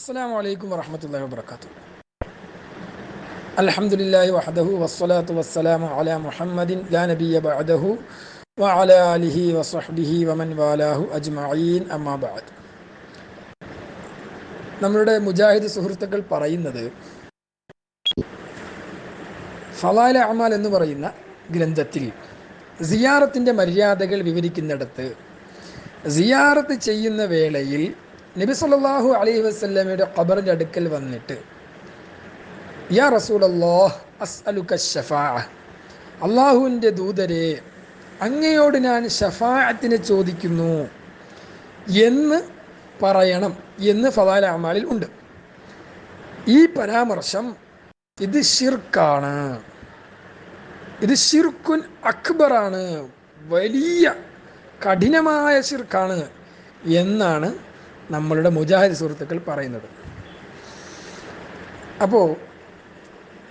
അസ്സാം വലൈക്കും വാഹമത്തല്ലാ വാത്തു അലഹമുല്ലാഹി വഹദഹു വസ്സലാത്തു വസ്സലാമു അല മുഹമ്മദിൻ ലാ ബഅദഹു വഅല ആലിഹി വസഹ്ബിഹി വമൻ വാലാഹു അജ്മഈൻ അമ്മാ ബഅദ്. നമ്മളുടെ മുജാഹിദ് സുഹൃത്തുക്കൾ പറയുന്നത് ഫലാല അമാൽ എന്ന് പറയുന്ന ഗ്രന്ഥത്തിൽ സിയാറത്തിന്റെ മര്യാദകൾ വിവരിക്കുന്നിടത്ത് സിയാറത്ത് ചെയ്യുന്ന വേളയിൽ നബി സല്ലല്ലാഹു അലൈഹി വസല്ലമയുടെ ഖബറിന്റെ അടുക്കൽ വന്നിട്ട് യാ റസൂലല്ലാഹ് അസ്അലുക ഷഫാ അള്ളാഹുവിന്റെ ദൂതരെ അങ്ങയോട് ഞാൻ ഷഫാഅത്തിനെ ചോദിക്കുന്നു എന്ന് പറയണം എന്ന് ഫലാൽ അമാലിൽ ഉണ്ട്. ഈ പരാമർശം ഇത് ഷിർക്കാണ് ഇത് ഷിർക്കുൻ അക്ബറാണ്. വലിയ കഠിനമായ ഷിർക്കാണ് എന്നാണ് നമ്മളുടെ മുജാഹിദ് സുഹൃത്തുക്കൾ പറയുന്നത്. അപ്പോൾ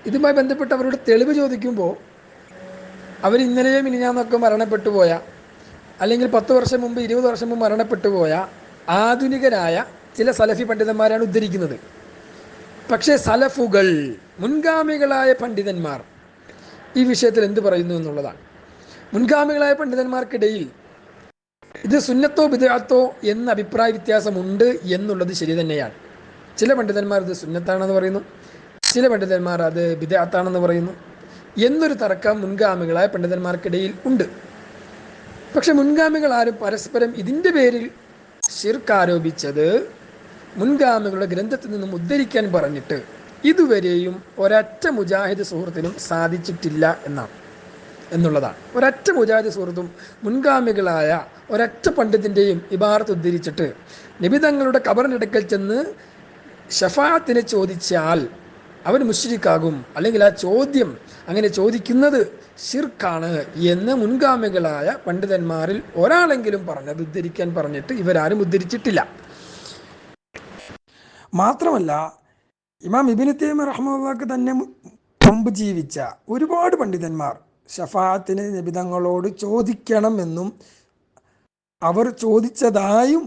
ഇതുമായി ബന്ധപ്പെട്ട് അവരോട് തെളിവ് ചോദിക്കുമ്പോൾ അവർ ഇന്നലെയും ഇനിഞ്ഞാന്നൊക്കെ മരണപ്പെട്ടു പോയ അല്ലെങ്കിൽ പത്ത് വർഷം മുമ്പ് ഇരുപത് വർഷം മുമ്പ് മരണപ്പെട്ടു പോയ ആധുനികരായ ചില സലഫി പണ്ഡിതന്മാരാണ് ഉദ്ധരിക്കുന്നത്. പക്ഷേ സലഫുകൾ മുൻഗാമികളായ പണ്ഡിതന്മാർ ഈ വിഷയത്തിൽ എന്ത് പറയുന്നു എന്നുള്ളതാണ്. മുൻഗാമികളായ പണ്ഡിതന്മാർക്കിടയിൽ ഇത് സുന്നത്തോ ബിദാത്തോ എന്ന അഭിപ്രായ വ്യത്യാസമുണ്ട് എന്നുള്ളത് ശരി തന്നെയാണ്. ചില പണ്ഡിതന്മാർ ഇത് സുന്നത്താണെന്ന് പറയുന്നു. ചില പണ്ഡിതന്മാർ അത് ബിദാത്താണെന്ന് പറയുന്നു. എന്നൊരു തർക്കം മുൻഗാമികളായ പണ്ഡിതന്മാർക്കിടയിൽ ഉണ്ട്. പക്ഷെ മുൻഗാമികൾ ആരും പരസ്പരം ഇതിന്റെ പേരിൽ ഷിർക്ക് ആരോപിച്ചത് മുൻഗാമികളുടെ ഗ്രന്ഥത്തിൽ നിന്നും ഉദ്ധരിക്കാൻ പറഞ്ഞിട്ട് ഇതുവരെയും ഒരൊറ്റ മുജാഹിദ് സുഹൃത്തിനും സാധിച്ചിട്ടില്ല എന്നാണ്. എന്നുള്ളതാണ്. ഒരൊറ്റ മുജാഹിദ് സുഹൃത്തും മുൻഗാമികളായ ഒരൊറ്റ പണ്ഡിതിന്റെയും ഇബാറത്ത് ഉദ്ധരിച്ചിട്ട് നിബിതങ്ങളുടെ കബറിനടുക്കൽ ചെന്ന് ഷഫാത്തിനെ ചോദിച്ചാൽ അവൻ മുഷ്രിക്കാകും അല്ലെങ്കിൽ ആ ചോദ്യം അങ്ങനെ ചോദിക്കുന്നത് ഷിർക്കാണ് എന്ന് മുൻഗാമികളായ പണ്ഡിതന്മാരിൽ ഒരാളെങ്കിലും പറഞ്ഞത് ഉദ്ധരിക്കാൻ പറഞ്ഞിട്ട് ഇവരാരും ഉദ്ധരിച്ചിട്ടില്ല. മാത്രമല്ല ഇമാം ഇബിന് തേമ റഹ്മുള്ളക്ക് തന്നെ മുമ്പ് ജീവിച്ച ഒരുപാട് പണ്ഡിതന്മാർ ഷഫാത്തിന് നിബിതങ്ങളോട് ചോദിക്കണമെന്നും അവർ ചോദിച്ചതായും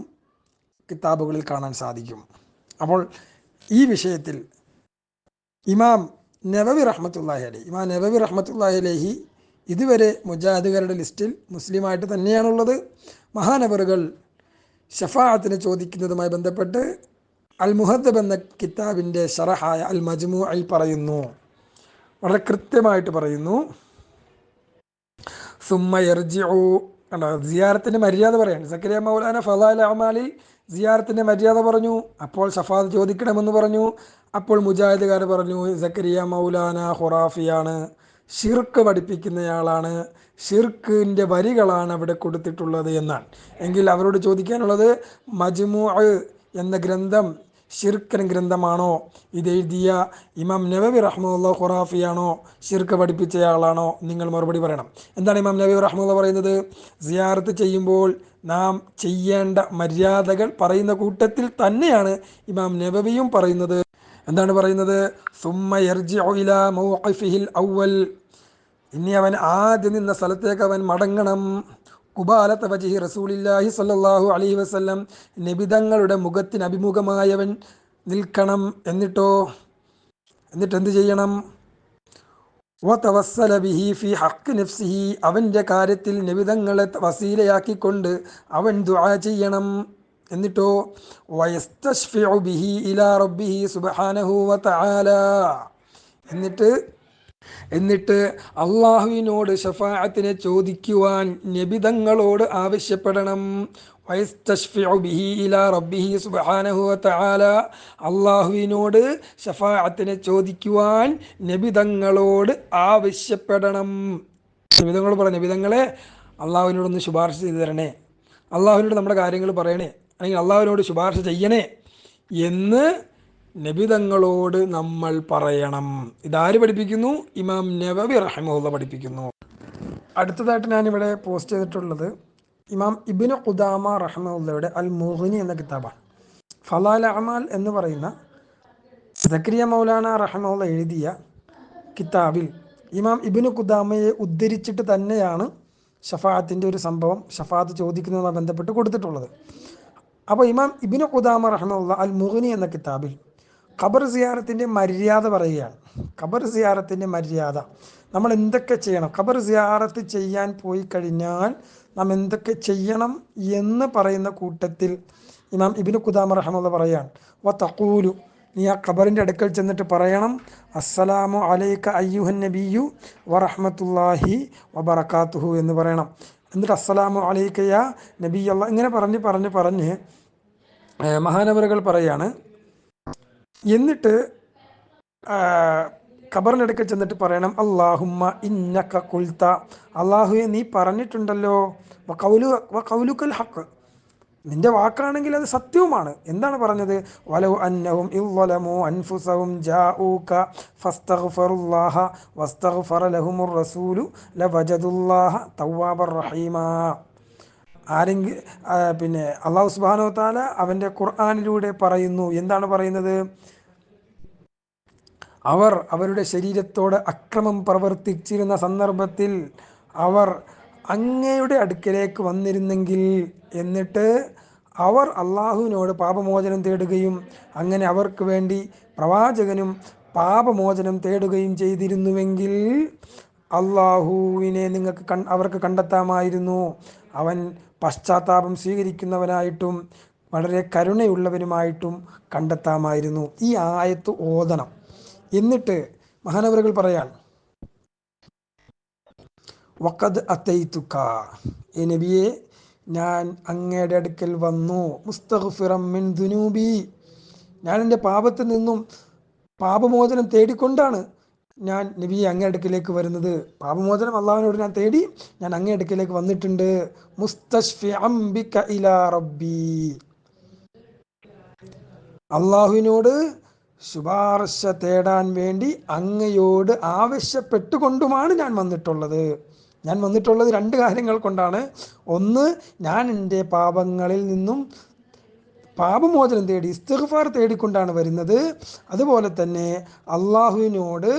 കിതാബുകളിൽ കാണാൻ സാധിക്കും. അപ്പോൾ ഈ വിഷയത്തിൽ ഇമാം നബവി റഹ്മത്തുല്ലാഹി അലഹി ഇമാം നബവി റഹ്മത്തുല്ലാഹി അലഹി ഇതുവരെ മുജാഹിദുകാരുടെ ലിസ്റ്റിൽ മുസ്ലിമായിട്ട് തന്നെയാണുള്ളത്. മഹാനബറുകൾ ഷഫാഅത്തിന് ചോദിക്കുന്നതുമായി ബന്ധപ്പെട്ട് അൽ മുഹദ്ദബ് എന്ന കിതാബിന്റെ ഷറഹായ അൽ മജ്മു അൽ പറയുന്നു. വളരെ കൃത്യമായിട്ട് പറയുന്നു. എർജിഉ കണ്ടോ? മര്യാദ പറയാണ്. സക്കരിയ മൗലാന ഫലാൽ അമാലിൽ സിയാറത്തിന്റെ മര്യാദ പറഞ്ഞു. അപ്പോൾ ഷഫാദ് ചോദിക്കണമെന്ന് പറഞ്ഞു. അപ്പോൾ മുജാഹിദുകാർ പറഞ്ഞു സക്കരിയ മൗലാന ഹുറാഫിയാണ് ഷിർക്ക് പഠിപ്പിക്കുന്നയാളാണ്. ഷിർക്കിന്റെ വരികളാണ് അവിടെ കൊടുത്തിട്ടുള്ളത് എന്നാണ്. എങ്കിൽ അവരോട് ചോദിക്കാനുള്ളത് മജ്മു എന്ന ഗ്രന്ഥം ഷിർക്കൻ ഗ്രന്ഥമാണോ? ഇതെഴുതിയ ഇമാം നബബി റഹ്മുല്ല ഖുറാഫിയാണോ? ശിർക്ക് പഠിപ്പിച്ചയാളാണോ? നിങ്ങൾ മറുപടി പറയണം. എന്താണ് ഇമാം നബി റഹ്മുല്ല പറയുന്നത്? സിയാറത്ത് ചെയ്യുമ്പോൾ നാം ചെയ്യേണ്ട മര്യാദകൾ പറയുന്ന കൂട്ടത്തിൽ തന്നെയാണ് ഇമാം നബബിയും പറയുന്നത്. എന്താണ് പറയുന്നത്? സുമ്മ ഇലാ മൗഖിഫിഹിൽ അവൽ ഇനി അവൻ ആദ്യം നിന്ന സ്ഥലത്തേക്ക് അവൻ മടങ്ങണം. കുബാലത്ത വജിഹി റസൂലില്ലാഹി സല്ലാഹു അലൈഹി വസ്ലം നിബിതങ്ങളുടെ മുഖത്തിന് അഭിമുഖമായവൻ നിൽക്കണം. എന്നിട്ടോ? എന്നിട്ട് എന്ത് ചെയ്യണം? ബിഹി ഫി ഹക്ക് നഫ്സിഹി. അവന്റെ കാര്യത്തിൽ നിബിതങ്ങളെ വസീലയാക്കിക്കൊണ്ട് അവൻ ദുആ ചെയ്യണം. എന്നിട്ടോ? ബിഹി ഇലാ റബ്ബിഹി സുബ്ഹാനഹു വതആല എന്നിട്ട് എന്നിട്ട് അള്ളാഹുവിനോട് ഷഫാഅത്തിനെ ചോദിക്കുവാൻ നബിതങ്ങളോട് ആവശ്യപ്പെടണം. അള്ളാഹുവിനോട് ഷഫാഅത്തിനെ ചോദിക്കുവാൻ നബിതങ്ങളോട് ആവശ്യപ്പെടണം. നബിതങ്ങളോട് പറ നബിതങ്ങളെ അള്ളാഹുവിനോടൊന്ന് ശുപാർശ ചെയ്തു തരണേ. അള്ളാഹുവിനോട് നമ്മുടെ കാര്യങ്ങൾ പറയണേ. അല്ലെങ്കിൽ അള്ളാഹുവിനോട് ശുപാർശ ചെയ്യണേ. എന്ന് നബിതങ്ങളോട് നമ്മൾ പറയണം. ഇതാര് പഠിപ്പിക്കുന്നു? ഇമാം നബവി റഹിമുള്ള പഠിപ്പിക്കുന്നു. അടുത്തതായിട്ട് ഞാനിവിടെ പോസ്റ്റ് ചെയ്തിട്ടുള്ളത് ഇമാം ഇബിന് ഖുദാമ റഹ്മുള്ളയുടെ അൽ മുഹ്നി എന്ന കിതാബാണ്. ഫലാൽ അമാൽ എന്ന് പറയുന്ന സക്രിയ മൗലാന റഹ്മുള്ള എഴുതിയ കിതാബിൽ ഇമാം ഇബിന് ഖുദാമയെ ഉദ്ധരിച്ചിട്ട് തന്നെയാണ് ഷഫാത്തിന്റെ ഒരു സംഭവം ഷഫാത്ത് ചോദിക്കുന്നതുമായി ബന്ധപ്പെട്ട് കൊടുത്തിട്ടുള്ളത്. അപ്പോൾ ഇമാം ഇബിന് ഖുദാമ റഹ്മുള്ള അൽ മുഹ്നി എന്ന കിതാബിൽ ഖബർ സിയാറത്തിന്റെ മര്യാദ പറയുകയാണ്. ഖബർ സിയാറത്തിന്റെ മര്യാദ. നമ്മൾ എന്തൊക്കെ ചെയ്യണം? ഖബർ സിയാറത്ത് ചെയ്യാൻ പോയി കഴിഞ്ഞാൽ നാം എന്തൊക്കെ ചെയ്യണം എന്ന് പറയുന്ന കൂട്ടത്തിൽ ഇമാം ഇബിന് ഖുദാമ റഹ്മുള്ള പറയാണ്. വ തഖൂലു നീ ആ ഖബറിന്റെ അടുക്കൽ ചെന്നിട്ട് പറയണം അസ്സലാമു അലൈക അയ്യുഹൻ നബിയു വറഹമത്തുല്ലാഹി വബറകാതുഹു എന്ന് പറയണം. എന്നിട്ട് അസ്സലാമു അലൈക്കയ നബി അല്ല ഇങ്ങനെ പറഞ്ഞ് പറഞ്ഞ് പറഞ്ഞ് മഹാനവറുകൾ പറയാണ് എന്നിട്ട് ഖബറിനടുക്കൽ ചെന്നിട്ട് പറയണം അള്ളാഹുമ്മ ഇന്നക്ക കുൽത്ത അള്ളാഹുയെ നീ പറഞ്ഞിട്ടുണ്ടല്ലോ. കൗലുക്കൽ ഹക്ക് നിന്റെ വാക്കാണെങ്കിൽ അത് സത്യവുമാണ്. എന്താണ് പറഞ്ഞത്? ഫസ്തഗ്ഫറുല്ലാഹ വസ്തഗ്ഫറ റസൂലു ലവജദുല്ലാഹ ആരെങ്കിലും പിന്നെ അള്ളാഹു സുബാനോ താല അവന്റെ ഖുർആാനിലൂടെ പറയുന്നു. എന്താണ് പറയുന്നത്? അവർ അവരുടെ ശരീരത്തോട് അക്രമം പ്രവർത്തിച്ചിരുന്ന സന്ദർഭത്തിൽ അവർ അങ്ങയുടെ അടുക്കലേക്ക് വന്നിരുന്നെങ്കിൽ എന്നിട്ട് അവർ അള്ളാഹുവിനോട് പാപമോചനം തേടുകയും അങ്ങനെ അവർക്ക് വേണ്ടി പ്രവാചകനും പാപമോചനം തേടുകയും ചെയ്തിരുന്നുവെങ്കിൽ അള്ളാഹുവിനെ നിങ്ങൾക്ക് കൺ അവർക്ക് കണ്ടെത്താമായിരുന്നു. അവൻ പശ്ചാത്താപം സ്വീകരിക്കുന്നവനായിട്ടും വളരെ കരുണയുള്ളവനുമായിട്ടും കണ്ടെത്താമായിരുന്നു. ഈ ആയത്ത് ഓതണം. എന്നിട്ട് മഹാനവറുകൾ പറയാൻ വക്കത് അത്തൈത്തുക്ക എ നബിയെ ഞാൻ അങ്ങയുടെ അടുക്കൽ വന്നു. മുസ്തഗ്ഫിറം മിൻ ദുനൂബി. ഞാൻ എന്റെ പാപത്തിൽ നിന്നും പാപമോചനം തേടിക്കൊണ്ടാണ് ഞാൻ നബിയെ അങ്ങേ അടുക്കിലേക്ക് വരുന്നത്. പാപമോചനം അള്ളാഹുവിനോട് ഞാൻ തേടി ഞാൻ അങ്ങേ അടുക്കിലേക്ക് വന്നിട്ടുണ്ട്. മുസ്തഷ്ഫി ബിക ഇലാ റബ്ബി. അള്ളാഹുവിനോട് ശുപാർശ തേടാൻ വേണ്ടി അങ്ങയോട് ആവശ്യപ്പെട്ടുകൊണ്ടുമാണ് ഞാൻ വന്നിട്ടുള്ളത്. ഞാൻ വന്നിട്ടുള്ളത് രണ്ട് കാര്യങ്ങൾ കൊണ്ടാണ്. ഒന്ന് ഞാൻ എന്റെ പാപങ്ങളിൽ നിന്നും പാപമോചനം തേടി ഇസ്തിഗ്ഫാർ തേടിക്കൊണ്ടാണ് വരുന്നത്. അതുപോലെ തന്നെ അള്ളാഹുവിനോട്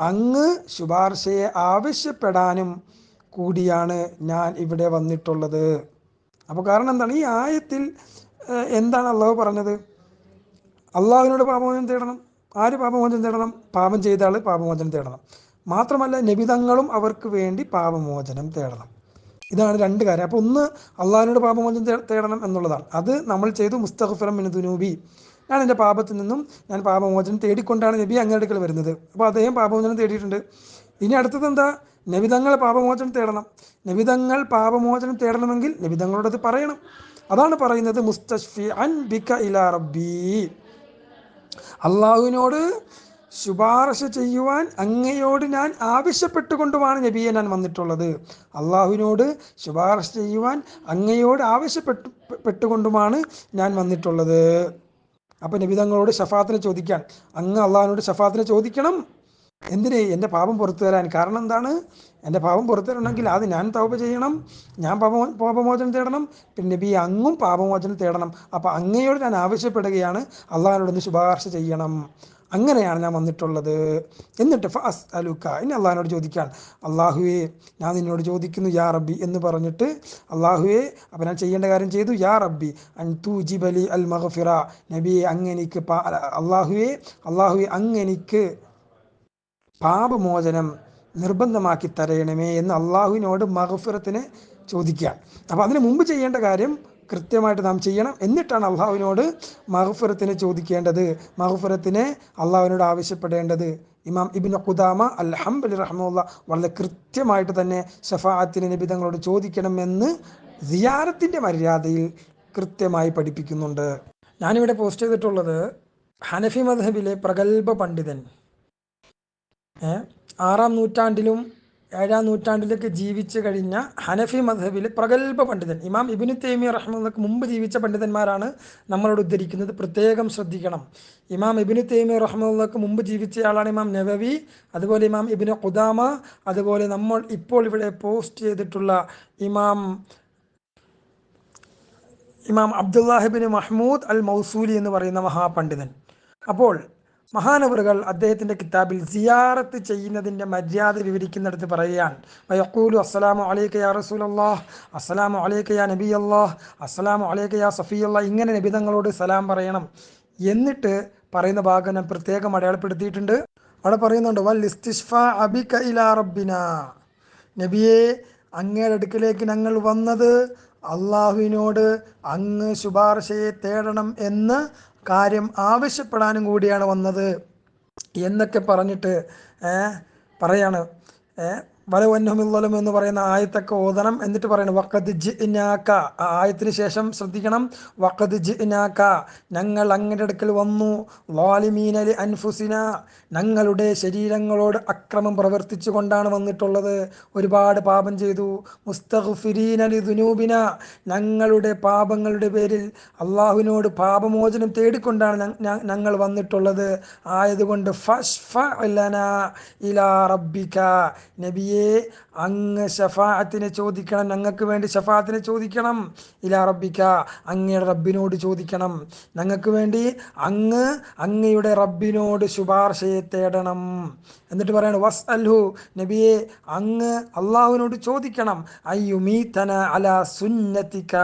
അങ്ങ് ശുപാർശയെ ആവശ്യപ്പെടാനും കൂടിയാണ് ഞാൻ ഇവിടെ വന്നിട്ടുള്ളത്. അപ്പോൾ കാരണം എന്താണ്? ഈ ആയത്തിൽ എന്താണ് അള്ളാഹു പറഞ്ഞത്? അള്ളാഹുവിനോട് പാപമോചനം തേടണം. ആര് പാപമോചനം തേടണം? പാപം ചെയ്ത ആൾ പാപമോചനം തേടണം. മാത്രമല്ല നബിതങ്ങളും അവർക്ക് വേണ്ടി പാപമോചനം തേടണം. ഇതാണ് രണ്ട് കാര്യം. അപ്പോൾ ഒന്ന് അള്ളാഹിനോട് പാപമോചനം തേടണം എന്നുള്ളതാണ്. അത് നമ്മൾ ചെയ്തു മുസ്തഖഫിറം മിൻ ദുനൂബി. ഞാൻ എന്റെ പാപത്തിൽ നിന്നും ഞാൻ പാപമോചനം തേടിക്കൊണ്ടാണ് നബി അങ്ങയുടെ അടുക്കൽ വരുന്നത്. അപ്പോൾ അദ്ദേഹം പാപമോചനം തേടിയിട്ടുണ്ട്. ഇനി അടുത്തത് എന്താ? നബിതങ്ങൾ പാപമോചനം തേടണം. നബിതങ്ങൾ പാപമോചനം തേടണമെങ്കിൽ നബിതങ്ങളോടത് പറയണം. അതാണ് പറയുന്നത് മുസ്തഷ്ഫി അൻ ബിക്ക ഇലാ റബ്ബി. അള്ളാഹുവിനോട് ശുപാർശ ചെയ്യുവാൻ അങ്ങയോട് ഞാൻ ആവശ്യപ്പെട്ടുകൊണ്ടുമാണ് നബിയെ ഞാൻ വന്നിട്ടുള്ളത്. അള്ളാഹുവിനോട് ശുപാർശ ചെയ്യുവാൻ അങ്ങയോട് ആവശ്യപ്പെട്ടു പെട്ടുകൊണ്ടുമാണ് ഞാൻ വന്നിട്ടുള്ളത്. അപ്പം നബി തങ്ങളോട് ഷഫാത്തിനെ ചോദിക്കാൻ അങ്ങ് അള്ളാഹുവിനോട് ഷഫാത്തിനെ ചോദിക്കണം. എന്തിന്? എന്റെ പാപം പുറത്തു തരാൻ കാരണം എന്താണ്? എന്റെ പാപം പുറത്തു തരണമെങ്കിൽ അത് ഞാൻ തൗപ ചെയ്യണം ഞാൻ പാപമോ പാപമോചനം തേടണം പിന്നെ നബി അങ്ങും പാപമോചനം തേടണം. അപ്പോൾ അങ്ങയോട് ഞാൻ ആവശ്യപ്പെടുകയാണ് അള്ളാഹിനോടൊന്ന് ശുപാർശ ചെയ്യണം. അങ്ങനെയാണ് ഞാൻ വന്നിട്ടുള്ളത്. എന്നിട്ട് ഫസ് അലുക്ക ഇനി അള്ളാഹിനോട് ചോദിക്കാൻ അള്ളാഹുവേ ഞാൻ നിന്നോട് ചോദിക്കുന്നു യാ റബ്ബി എന്ന് പറഞ്ഞിട്ട് അള്ളാഹുവേ അപ്പം ഞാൻ ചെയ്യേണ്ട കാര്യം ചെയ്തു. യാ റബ്ബി അൻ തൂ ജിബലി അൽ മഹഫിറ നബി അങ്ങനിക്ക് പാ അള്ളാഹുവേ അള്ളാഹുവെ അങ്ങനിക്ക് പാപമോചനം നിർബന്ധമാക്കി തരയണമേ എന്ന് അള്ളാഹുവിനോട് മഹഫിറത്തിന് ചോദിക്കുക. അപ്പോൾ അതിന് മുമ്പ് ചെയ്യേണ്ട കാര്യം കൃത്യമായിട്ട് നാം ചെയ്യണം എന്നിട്ടാണ് അള്ളാഹുവിനോട് മഹഫുറത്തിന് ചോദിക്കേണ്ടത്. മഹഫിറത്തിന് അള്ളാഹുവിനോട് ആവശ്യപ്പെടേണ്ടത്. ഇമാം ഇബിൻ ഖുദാമ അൽ ഹംബലി റഹ്മുള്ള വളരെ കൃത്യമായിട്ട് തന്നെ ഷഫാഅത്തിന് നിബിതങ്ങളോട് ചോദിക്കണമെന്ന് സിയാറത്തിന്റെ മര്യാദയിൽ കൃത്യമായി പഠിപ്പിക്കുന്നുണ്ട്. ഞാനിവിടെ പോസ്റ്റ് ചെയ്തിട്ടുള്ളത് ഹനഫി മധബിലെ പ്രഗത്ഭ പണ്ഡിതൻ. ആറാം നൂറ്റാണ്ടിലും ഏഴാം നൂറ്റാണ്ടിലൊക്കെ ജീവിച്ചു കഴിഞ്ഞ ഹനഫി മധബിൽ പ്രഗത്ഭ പണ്ഡിതൻ ഇമാം ഇബിനു തേമി റഹ്മുള്ളക്ക് മുമ്പ് ജീവിച്ച പണ്ഡിതന്മാരാണ് നമ്മളോട് ഉദ്ധരിക്കുന്നത്. പ്രത്യേകം ശ്രദ്ധിക്കണം. ഇമാം ഇബിനു തേമി റഹ്മുള്ളക്ക് മുമ്പ് ജീവിച്ചയാളാണ് ഇമാം നവവി അതുപോലെ ഇമാം ഇബിന് ഖുദാമ അതുപോലെ നമ്മൾ ഇപ്പോൾ ഇവിടെ പോസ്റ്റ് ചെയ്തിട്ടുള്ള ഇമാം ഇമാം അബ്ദുല്ലാഹിബിൻ മഹ്മൂദ് അൽ മൗസൂലി എന്ന് പറയുന്ന മഹാപണ്ഡിതൻ. അപ്പോൾ മഹാനവറുകൾ അദ്ദേഹത്തിന്റെ കിതാബിൽ സിയാറത്ത് ചെയ്യുന്നതിന്റെ മര്യാദ വിവരിക്കുന്നിടത്ത് പറയുകയാണ്. വയക്കൂലു അസ്സലാമു അലൈക്ക യാ റസൂലല്ലാഹ് അസ്സലാമു അലൈക്ക യാ നബി അസ്സലാമു അലൈക്ക യാ സഫിയല്ലാ ഇങ്ങനെ നബിതങ്ങളോട് സലാം പറയണം. എന്നിട്ട് പറയുന്ന ഭാഗം ഞാൻ പ്രത്യേകം അടയാളപ്പെടുത്തിയിട്ടുണ്ട്. അവിടെ പറയുന്നുണ്ട് വൽ ഇസ്തിഷ്ഫ അബിക ഇലാ നബിയെ അങ്ങയുടെ അടുക്കിലേക്ക് ഞങ്ങൾ വന്നത് അള്ളാഹുവിനോട് അങ്ങ് ശുപാർശയെ തേടണം എന്ന് കാര്യം ആവശ്യപ്പെടാനും കൂടിയാണ് വന്നത് എന്നൊക്കെ പറഞ്ഞിട്ട് പറയാണ്. ഏ, വലവന്നഹുമില്ലലും എന്ന് പറയുന്ന ആയത്തൊക്കെ ഓതണം എന്നിട്ട് പറയണം വക്കത് ജി ഇനാക്ക ആ ആയത്തിന് ശേഷം ശ്രദ്ധിക്കണം വക്കത് ജി ഇനാക്ക ഞങ്ങൾ അങ്ങയുടെ അടുക്കൽ വന്നു. വാലിമീനലി അൻഫുസിന. ഞങ്ങളുടെ ശരീരങ്ങളോട് അക്രമം പ്രവർത്തിച്ചു കൊണ്ടാണ് വന്നിട്ടുള്ളത്. ഒരുപാട് പാപം ചെയ്തു. മുസ്തഖുഫിരീനലി ദുനൂബിന. ഞങ്ങളുടെ പാപങ്ങളുടെ പേരിൽ അള്ളാഹുവിനോട് പാപമോചനം തേടിക്കൊണ്ടാണ് ഞങ്ങൾ വന്നിട്ടുള്ളത്. ആയതുകൊണ്ട് ലനാ ഇലാ റബ്ബിക. നബിയെ ye അങ്ങ് ഷഫാഅത്തിനെ ചോദിക്കണം ഞങ്ങൾക്ക് വേണ്ടി ഷഫാഅത്തിനെ ചോദിക്കണം. ഇലാ റബ്ബിക്ക അങ്ങയുടെ റബ്ബിനോട് ചോദിക്കണം. ഞങ്ങൾക്ക് വേണ്ടി അങ്ങ് അങ്ങയുടെ റബ്ബിനോട് ശുപാർശയെ തേടണം. എന്നിട്ട് പറയണം വസ് അൽഹു നബിയെ അങ്ങ് അള്ളാഹുവിനോട് ചോദിക്കണം. അയ്യുമീതന അല സുന്നത്തിക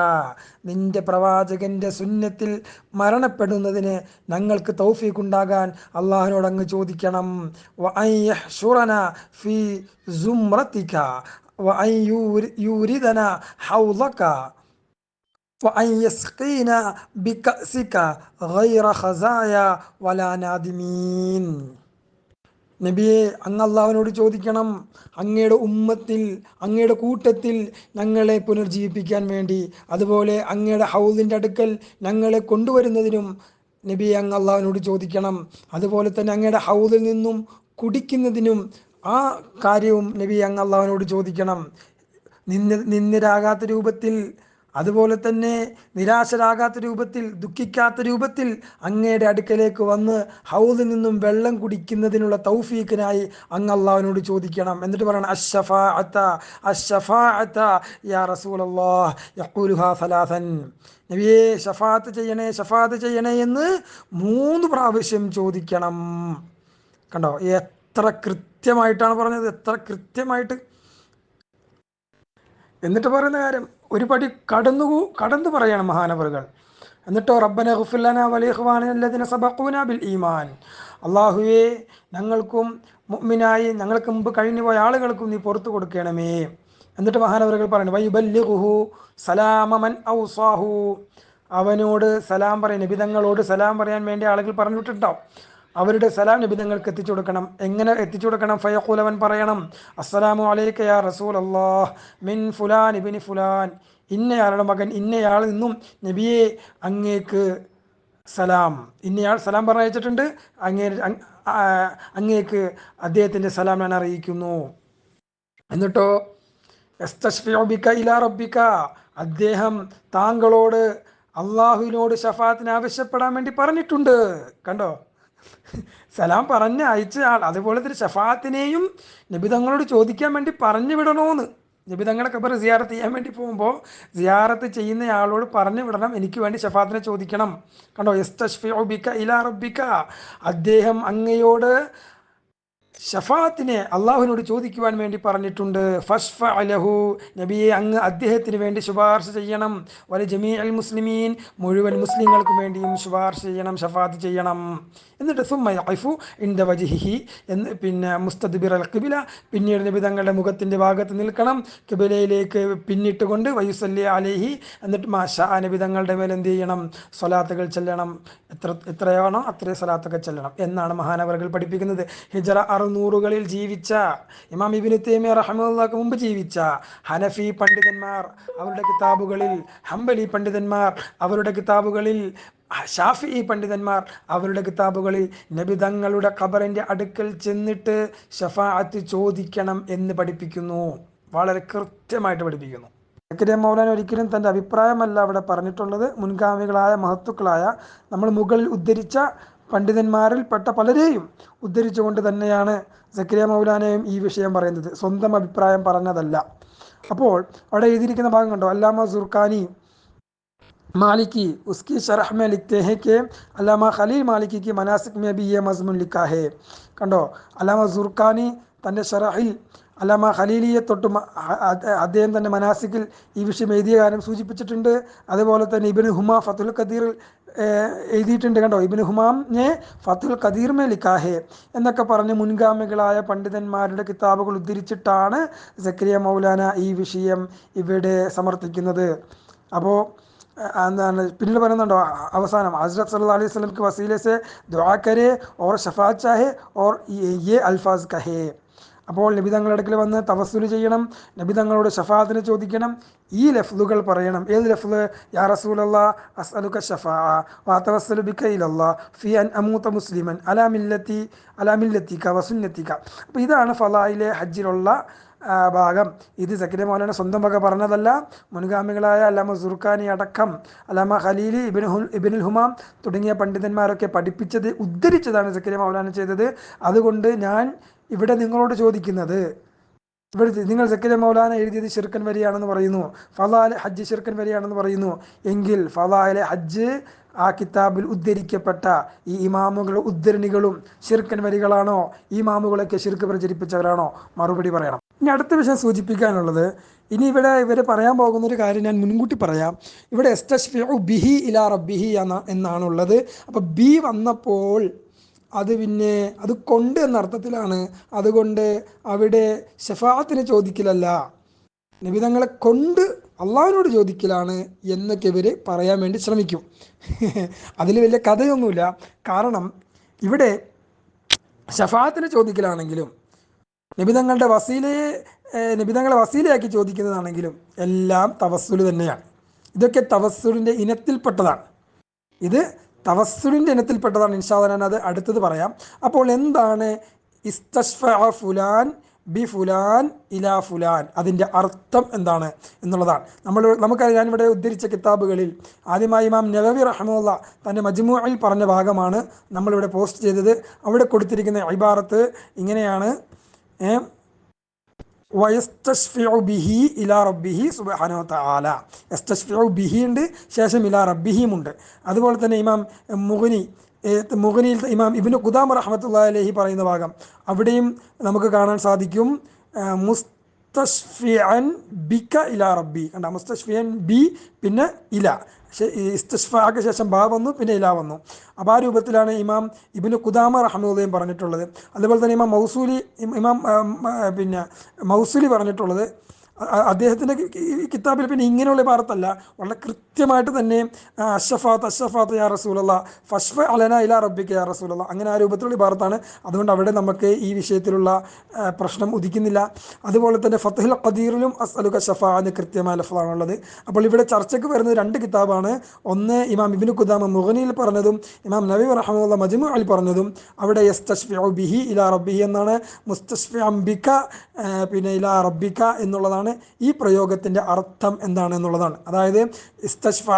നിന്റെ പ്രവാചകന്റെ സുന്നത്തിൽ മരണപ്പെടുന്നതിന് ഞങ്ങൾക്ക് തൗഫീഖ് ഉണ്ടാകാൻ അള്ളാഹുവിനോട് അങ്ങ് ചോദിക്കണം. ഫി സുമ്രത്തിക. വ അൻ യൂരി- യൂരിദന ഹൗളക وأن يسقينا بكأسك غير خزايا ولا نادمين നബിയെ അങ്ങ് അള്ളാഹുവിനോട് ചോദിക്കണം അങ്ങയുടെ ഉമ്മത്തിൽ അങ്ങയുടെ കൂട്ടത്തിൽ ഞങ്ങളെ പുനർജീവിപ്പിക്കാൻ വേണ്ടി അതുപോലെ അങ്ങയുടെ ഹൗലിൻ്റെ അടുക്കൽ ഞങ്ങളെ കൊണ്ടുവരുന്നതിനും നബിയെ അങ്ങ് അള്ളാഹുവിനോട് ചോദിക്കണം അതുപോലെ തന്നെ അങ്ങയുടെ ഹൗലിൽ നിന്നും കുടിക്കുന്നതിനും ആ കാര്യവും നബി അങ്ങ് അള്ളാഹുവിനോട് ചോദിക്കണം. നിന്ന നിന്നിരാകാത്ത രൂപത്തിൽ അതുപോലെ തന്നെ നിരാശരാകാത്ത രൂപത്തിൽ ദുഃഖിക്കാത്ത രൂപത്തിൽ അങ്ങയുടെ അടുക്കലേക്ക് വന്ന് ഹൗദിൽ നിന്നും വെള്ളം കുടിക്കുന്നതിനുള്ള തൗഫീഖിനായി അങ്ങ് അള്ളാഹുവിനോട് ചോദിക്കണം. എന്നിട്ട് പറയണം അഷഫാ അത്ത അഷഫാ അത്ത യാ റസൂലല്ലാഹ് യഖൂലുഹാ സലാസൻ. നബിയെ ഷഫാത്ത് ചെയ്യണേ ഷഫാത്ത് ചെയ്യണേ എന്ന് മൂന്ന് പ്രാവശ്യം ചോദിക്കണം. കണ്ടോ എത്ര കൃത്യമായിട്ടാണ് പറഞ്ഞത്. എത്ര കൃത്യമായിട്ട്? എന്നിട്ട് പറയുന്ന കാര്യം ഒരു പടി കടന്നു കടന്നു പറയാണ് മഹാനവറുകൾ. എന്നിട്ടോ റബ്ബന ഹുഫുല്ലന വലിഹ്വാനല്ലതിനെ സബക്കൂന ബിൽ ഈമാൻ. അള്ളാഹുവേ ഞങ്ങൾക്കും മുമ്മിനായി ഞങ്ങൾക്ക് മുമ്പ് കഴിഞ്ഞു പോയ ആളുകൾക്കും നീ പുറത്തു കൊടുക്കണമേ. എന്നിട്ട് മഹാനവറുകൾ പറയുന്നു വൈബല്ലിഹു സലാമമൻ ഔസാഹു. അവനോട് സലാം പറയാൻ നിബിതങ്ങളോട് സലാം പറയാൻ വേണ്ടി ആളുകൾ പറഞ്ഞിട്ടുണ്ടാവും അവരുടെ സലാം നിബിധങ്ങൾക്ക് എത്തിച്ചു കൊടുക്കണം. എങ്ങനെ എത്തിച്ചു കൊടുക്കണം? ഫയഖൂലവൻ പറയണം അസ്സലാമു അലൈക യാ റസൂൽ അള്ളാഹ് മിൻ ഫുലാൻ ഇബിനി ഫുലാൻ. ഇന്നയാളുടെ മകൻ ഇന്നയാൾ നിന്നും നബിയെ അങ്ങേക്ക് സലാം ഇന്നയാൾ സലാം പറഞ്ഞയച്ചിട്ടുണ്ട്. അങ്ങേ അങ്ങേക്ക് അദ്ദേഹത്തിന്റെ സലാം ഞാൻ അറിയിക്കുന്നു. എന്നിട്ടോ യസ്തശ്ഫിഉ ബിക ഇലാ റബ്ബിക. അദ്ദേഹം താങ്കളോട് അള്ളാഹുവിനോട് ഷഫാത്തിന് ആവശ്യപ്പെടാൻ വേണ്ടി പറഞ്ഞിട്ടുണ്ട്. കണ്ടോ? സലാം പറഞ്ഞ അയച്ച ആൾ അതുപോലെ തന്നെ ഷഫാത്തിനെയും നബിതങ്ങളോട് ചോദിക്കാൻ വേണ്ടി പറഞ്ഞു വിടണമെന്ന് നബിതങ്ങളെ ഖബർ സിയാറത്ത് ചെയ്യാൻ വേണ്ടി പോകുമ്പോൾ സിയാറത്ത് ചെയ്യുന്ന ആളോട് പറഞ്ഞു വിടണം എനിക്ക് വേണ്ടി ഷഫാത്തിനെ ചോദിക്കണം. കണ്ടോ എസ് ബിക ഇലാ റബ്ബിക. അദ്ദേഹം അങ്ങയോട് ഷഫാത്തിനെ അള്ളാഹുവിനോട് ചോദിക്കുവാൻ വേണ്ടി പറഞ്ഞിട്ടുണ്ട്. ഫസ്ഫ അലഹു നബിയെ അങ്ങ് അദ്ദേഹത്തിന് വേണ്ടി ശുപാർശ ചെയ്യണം. വല ജമീ അൽ മുസ്ലിമീൻ മുഴുവൻ മുസ്ലിങ്ങൾക്കും വേണ്ടിയും ശുപാർശ ചെയ്യണം ഷഫാത്ത് ചെയ്യണം. എന്നിട്ട് സുമ്മു ഇന്ദ വജിഹി എന്ന് പിന്നെ മുസ്തദ്ബിർ അൽ കിബില പിന്നീട് നബി തങ്ങളുടെ മുഖത്തിന്റെ ഭാഗത്ത് നിൽക്കണം. കിബിലയിലേക്ക് പിന്നിട്ടുകൊണ്ട് വയുസല്ലി അലേഹി എന്നിട്ട് മാഷാ നബി തങ്ങളുടെ മേൽ എന്ത് ചെയ്യണം? സ്വലാത്തുകൾ ചെല്ലണം. എത്ര എത്രയാണോ അത്രയും സ്വലാത്തൊക്കെ ചെല്ലണം എന്നാണ് മഹാനവറുകൾ പഠിപ്പിക്കുന്നത്. ഹിജറ അറുന്നൂറുകളിൽ ജീവിച്ച ഇമാം ഇബിന് തേമിയ റഹമുല്ലാക്ക് മുമ്പ് ജീവിച്ച ഹനഫി പണ്ഡിതന്മാർ അവരുടെ കിതാബുകളിൽ ഹംബലി പണ്ഡിതന്മാർ അവരുടെ കിതാബുകളിൽ ഷാഫി പണ്ഡിതന്മാർ അവരുടെ കിതാബുകളിൽ നബിതങ്ങളുടെ ഖബറിന്റെ അടുക്കൽ ചെന്നിട്ട് ഷഫാഅത്ത് ചോദിക്കണം എന്ന് പഠിപ്പിക്കുന്നു. വളരെ കൃത്യമായിട്ട് പഠിപ്പിക്കുന്നു. സക്കരിയ മൗലാൻ ഒരിക്കലും തന്റെ അഭിപ്രായമല്ല അവിടെ പറഞ്ഞിട്ടുള്ളത്. മുൻഗാമികളായ മഹത്തുക്കളായ നമ്മൾ മുകളിൽ ഉദ്ധരിച്ച പണ്ഡിതന്മാരിൽപ്പെട്ട പലരെയും ഉദ്ധരിച്ചുകൊണ്ട് തന്നെയാണ് സക്കരിയ മൗലാനയും ഈ വിഷയം പറയുന്നത് സ്വന്തം അഭിപ്രായം പറഞ്ഞതല്ല അപ്പോൾ അവിടെ എഴുതിയിരിക്കുന്ന ഭാഗം കണ്ടോ അല്ലാമ സുർഖാനി मालिकी उसकी शरह में लिखते हैं कि अलामा ഖലീൽ മാലിക്കി की मनासिक में भी ये मजमून लिखा है കണ്ടോ അലാമ സുർഖാനി തൻ്റെ ഷറഹിൽ അല്ലാമ ഖലീലിയെ തൊട്ടും അദ്ദേഹം തന്നെ മനാസിക്കിൽ ഈ വിഷയം എഴുതിയ കാര്യം സൂചിപ്പിച്ചിട്ടുണ്ട്. അതുപോലെ തന്നെ ഇബിന് ഹുമ ഫത്തുൽ ഖദീറിൽ എഴുതിയിട്ടുണ്ട് കണ്ടോ? ഇബിന് ഹുമാനെ ഫത്തുൽ ഖദീർമേ ലിക്കാഹേ എന്നൊക്കെ പറഞ്ഞ് മുൻഗാമികളായ പണ്ഡിതന്മാരുടെ കിതാബുകൾ ഉദ്ധരിച്ചിട്ടാണ് സക്രിയ മൗലാന ഈ വിഷയം ഇവിടെ സമർത്ഥിക്കുന്നത്. അപ്പോൾ എന്താണ് പിന്നീട് പറയുന്നുണ്ടോ? അവസാനം ഹസ്രത് സല്ലാ അലൈഹി വസ്ലം കി വസീലെ ദുആ ഓർ ഷഫാ ചാഹേ ഓർ ഈ എ അൽഫാസ് കഹേ. അപ്പോൾ നബിതങ്ങളുടെ അടുക്കൽ വന്ന് തവസ്സുൽ ചെയ്യണം നബിതങ്ങളോട് ഷഫാത്തിന് ചോദിക്കണം ഈ ലഫ്ലുകൾ പറയണം. ഏത് ലഫ്ല് യാ റസൂലല്ല അസ്അലുക ഷഫാ വാതവസ്സലു ബിക ഇലല്ലാ ഫി അൻ അമൂത മുസ്ലിമൻ അലാമില്ലത്തി അലാമില്ലത്തിക്ക വസുന്നത്തിക്ക അപ്പോൾ ഇതാണ് ഫലായിലെ ഹജ്ജിലുള്ള ഭാഗം. ഇത് സക്കിര മൗലാന സ്വന്തം വക പറഞ്ഞതല്ല. മുൻഗാമികളായ അല്ലാമ സുർഖാനി അടക്കം അല്ലാമ ഖലീലി ഇബിൻ ഇബിനുൽ ഹുമാം തുടങ്ങിയ പണ്ഡിതന്മാരൊക്കെ പഠിപ്പിച്ചത് ഉദ്ധരിച്ചതാണ് സക്കിര മൗലാന ചെയ്തത്. അതുകൊണ്ട് ഞാൻ ഇവിടെ നിങ്ങളോട് ചോദിക്കുന്നത് ഇവിടെ നിങ്ങൾ സക്കര മൗലാന എഴുതിയത് ഷിർക്കൻ വരിയാണെന്ന് പറയുന്നു ഫലാലെ ഹജ്ജ് ഷിർക്കൻ വരിയാണെന്ന് പറയുന്നു എങ്കിൽ ഫലാലെ ഹജ്ജ് ആ കിതാബിൽ ഉദ്ധരിക്കപ്പെട്ട ഈ ഇമാമുകളും ഉദ്ധരണികളും ഷിർക്കൻ വരികളാണോ ഈ ഇമാമുകളൊക്കെ ഷിർക്ക് പ്രചരിപ്പിച്ചവരാണോ? മറുപടി പറയണം. ഇനി അടുത്ത വിഷയം സൂചിപ്പിക്കാനുള്ളത് ഇനി ഇവിടെ ഇവർ പറയാൻ പോകുന്ന ഒരു കാര്യം ഞാൻ മുൻകൂട്ടി പറയാം. ഇവിടെ എസ്റ്റഷ് ബിഹി ഇലാ റബ്ബിഹി എന്ന എന്നാണുള്ളത്. അപ്പോൾ ബി വന്നപ്പോൾ അത് പിന്നെ അത് കൊണ്ട് എന്ന അർത്ഥത്തിലാണ്. അതുകൊണ്ട് അവിടെ ഷഫാത്തിന് ചോദിക്കലല്ല. നിബിതങ്ങളെ കൊണ്ട് അള്ളാഹിനോട് ചോദിക്കലാണ് എന്നൊക്കെ ഇവർ പറയാൻ വേണ്ടി ശ്രമിക്കും. അതിൽ വലിയ കഥയൊന്നുമില്ല. കാരണം ഇവിടെ ഷഫാത്തിന് ചോദിക്കലാണെങ്കിലും നിബിതങ്ങളുടെ വസീലയെ നിബിതങ്ങളെ വസീലയാക്കി ചോദിക്കുന്നതാണെങ്കിലും എല്ലാം തവസ്സുൽ തന്നെയാണ്. ഇതൊക്കെ തവസ്സുലിന്റെ ഇനത്തിൽപ്പെട്ടതാണ്. ഇത് തവസ്സുലിന്റെ ഇനത്തിൽപ്പെട്ടതാണ് ഇൻഷാദ് ഞാൻ അത് അടുത്തത് പറയാം. അപ്പോൾ എന്താണ്? ഇസ്തഷ്ഫ ഫുലാൻ ബി ഫുലാൻ ഇലാ ഫുലാൻ. അതിന്റെ അർത്ഥം എന്താണ് എന്നുള്ളതാണ്. നമ്മൾ നമുക്ക് ഞാനിവിടെ ഉദ്ധരിച്ച കിതാബുകളിൽ ആദ്യമായി ഇമാം നവവി റഹമുല്ല തന്റെ മജ്മുഅയിൽ പറഞ്ഞ ഭാഗമാണ് നമ്മളിവിടെ പോസ്റ്റ് ചെയ്തത്. അവിടെ കൊടുത്തിരിക്കുന്ന ഇബാറത്ത് ഇങ്ങനെയാണ്. വയസ്തഷ്ഫിഉ ബിഹി ഇലാ റബ്ബിഹി സുബ്ഹാനഹു തആല യസ്തഷ്ഫിഉ ബിഹി ഉണ്ട് ശേഷം ഇലാ റബ്ബിഹിയും ഉണ്ട്. അതുപോലെ തന്നെ ഇമാം മുഗനി മുഗനിയിൽ ഇമാം ഇബ്നു ഖുദാം റഹ്മത്തുള്ളാഹി അലൈഹി പറയുന്ന ഭാഗം. അവിടെയും നമുക്ക് കാണാൻ സാധിക്കും മുസ്തഷ്ഫിഅൻ ബിക ഇലാ റബ്ബി. കണ്ട മുസ്തഷ്ഫിയൻ ബി പിന്നെ ഇല. ഈ ഇസ്തഷ്ഫാക്ക് ശേഷം ബാ വന്നു പിന്നെ ഇല വന്നു. അപ്പോൾ ആ രൂപത്തിലാണ് ഇമാം ഇബിന് കുദാമ റഹ്മുദയും പറഞ്ഞിട്ടുള്ളത്. അതുപോലെ തന്നെ ഇമാം മൗസൂലി ഇമാം പിന്നെ മൗസൂലി പറഞ്ഞിട്ടുള്ളത്. അദ്ദേഹത്തിന്റെ കിതാബിൽ പിന്നെ ഇങ്ങനെയുള്ള പാർത്തല്ല വളരെ കൃത്യമായിട്ട് തന്നെ അഷഫാത്ത് അഷഫാത്ത് യാ റസൂലല്ല ഫഷ്ഫ അലന ഇല റബ്ബിക്ക് യാ റസൂലല്ല. അങ്ങനെ ആ രൂപത്തിലുള്ള ഭാഗത്താണ് അതുകൊണ്ട് അവിടെ നമുക്ക് ഈ വിഷയത്തിലുള്ള പ്രശ്നം ഉദിക്കുന്നില്ല. അതുപോലെ തന്നെ ഫത്തഹിൽ ഖദീറിലും അസ്അലുക ഷഫ എന്ന് കൃത്യമായ ലഫ്ലാണുള്ളത് അപ്പോൾ ഇവിടെ ചർച്ചയ്ക്ക് വരുന്നത് രണ്ട് കിതാബാണ്. ഒന്ന് ഇമാം ഇബിന് കുദാമ മുഹനിയിൽ പറഞ്ഞതും ഇമാം നബി റഹമുല്ല മജ്മു അലി പറഞ്ഞതും. അവിടെ യസ്തഷ്ഫിഉ ബിഹി ഇല റബ്ബിഹി എന്നാണ്. മുസ്തഷ്ഫി അംബിക്ക പിന്നെ ഇല റബ്ബിക എന്നുള്ളതാണ് ഈ പ്രയോഗത്തിന്റെ അർത്ഥം എന്താണ് എന്നുള്ളതാണ്. അതായത് ഇസ്തഷ്ഫ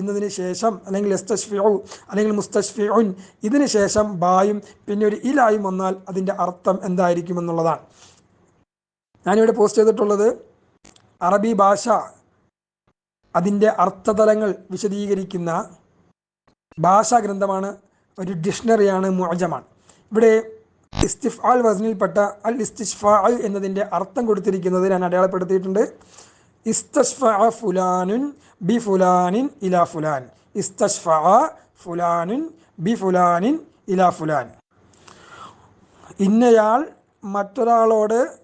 എന്നതിന് ശേഷം അല്ലെങ്കിൽ ഇസ്തഷ്ഫിഉ അല്ലെങ്കിൽ മുസ്തഷ്ഫിഉൻ ഇതിന് ശേഷം ബായും പിന്നെ ഒരു ഇലായും വന്നാൽ അതിന്റെ അർത്ഥം എന്തായിരിക്കും എന്നുള്ളതാണ്. ഞാനിവിടെ പോസ്റ്റ് ചെയ്തിട്ടുള്ളത് അറബി ഭാഷ അതിന്റെ അർത്ഥതലങ്ങൾ വിശദീകരിക്കുന്ന ഭാഷാ ഗ്രന്ഥമാണ് ഒരു ഡിക്ഷണറിയാണ് മോജമാണ് ഇവിടെ ഇസ്തിഫാൽ വസ്നിൽപ്പെട്ട അൽ ഇസ്തിഷ്ഫാ എന്നതിന്റെ അർത്ഥം കൊടുത്തിരിക്കുന്നത് ഞാൻ അടയാളപ്പെടുത്തിയിട്ടുണ്ട്. ഇസ്തഷ്ഫ ഫുലാനുൻ ബി ഫുലാനിൻ ഇലാ ഫുലാൻ. ഇസ്തഷ്ഫ ഫുലാനുൻ ബി ഫുലാനിൻ ഇലാ ഫുലാൻ. ഇന്നയാൾ മറ്റൊരാളോട്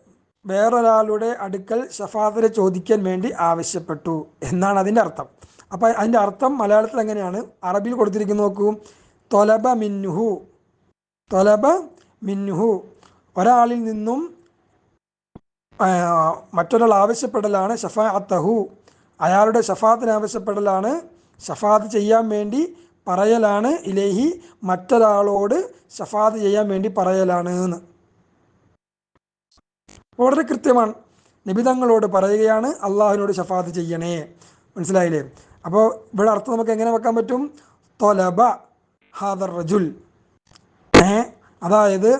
വേറൊരാളുടെ അടുക്കൽ ഷഫാദരെ ചോദിക്കാൻ വേണ്ടി ആവശ്യപ്പെട്ടു എന്നാണ് അതിന്റെ അർത്ഥം. അപ്പോൾ അതിന്റെ അർത്ഥം മലയാളത്തിൽ എങ്ങനെയാണ്? അറബിയിൽ കൊടുത്തിരിക്കുന്നു നോക്കൂ. തൊലബ മിന്നുഹു. തൊലബ മിന്നുഹു. ഒരാളിൽ നിന്നും മറ്റൊരാൾ ആവശ്യപ്പെടലാണ് ഷഫാഅത്തഹു അയാളുടെ ഷഫാത്തിന് ആവശ്യപ്പെടലാണ് ഷഫാത്ത് ചെയ്യാൻ വേണ്ടി പറയലാണ്. ഇലേഹി മറ്റൊരാളോട് ഷഫാത്ത് ചെയ്യാൻ വേണ്ടി പറയലാണ് എന്ന്. വളരെ കൃത്യമാണ്. നിബിതങ്ങളോട് പറയുകയാണ് അള്ളാഹുവിനോട് ഷഫാത്ത് ചെയ്യണേ. മനസ്സിലായില്ലേ? അപ്പോൾ ഇവിടെ അർത്ഥം നമുക്ക് എങ്ങനെ വെക്കാൻ പറ്റും? തൊലബ ഹാദർ റജുൽ. അതായത്